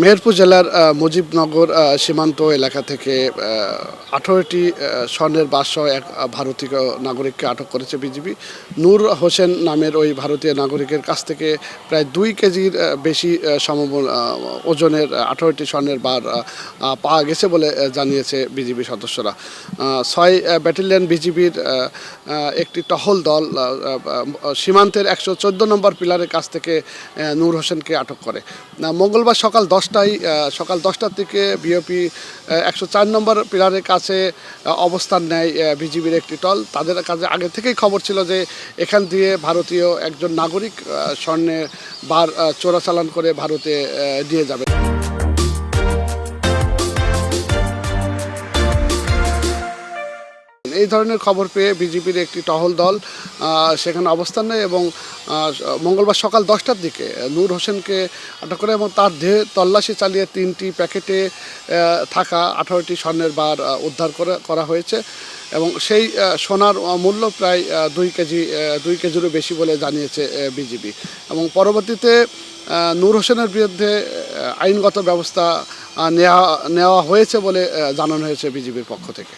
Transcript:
মেহেরপুর জেলার মুজিবনগর সীমান্ত এলাকা থেকে আঠারোটি স্বর্ণের বাদসহ এক ভারতীয় নাগরিককে আটক করেছে বিজিবি। নূর হোসেন নামের ওই ভারতীয় নাগরিকের কাছ থেকে প্রায় দুই কেজির বেশি আহ, ওজনের আঠারোটি স্বর্ণের বার পাওয়া গেছে বলে জানিয়েছে বিজিবি সদস্যরা। ছয় ব্যাটালিয়ন বিজিবির একটি টহল দল সীমান্তের একশো চোদ্দ নম্বর পিলারের কাছ থেকে নূর হোসেনকে আটক করে। মঙ্গলবার সকাল দশটায় সকাল দশটার দিকে বিওপি একশো চার নম্বর পিলারের কাছে অবস্থান নেয় বিজিবির একটি টল। তাদের কাছে আগে থেকেই খবর ছিল যে এখান দিয়ে ভারতীয় একজন নাগরিক স্বর্ণের স্বর্ণে বার চোরাচালান করে ভারতে দিয়ে যাবে। এই ধরনের খবর পেয়ে বিজেপির একটি টহল দল সেখানে অবস্থান নেয় এবং মঙ্গলবার সকাল দশটার দিকে নূর হোসেনকে আটক করে এবং তার দেহে তল্লাশি চালিয়ে তিনটি প্যাকেটে থাকা আঠারোটি স্বর্ণের বার উদ্ধার করা হয়েছে এবং সেই সোনার মূল্য প্রায় দুই কেজি দুই কেজিরও বেশি বলে জানিয়েছে বিজিবি এবং পরবর্তীতে নূর হোসেনের বিরুদ্ধে আইনগত ব্যবস্থা নেওয়া নেওয়া হয়েছে বলে জানানো হয়েছে বিজিবির পক্ষ থেকে।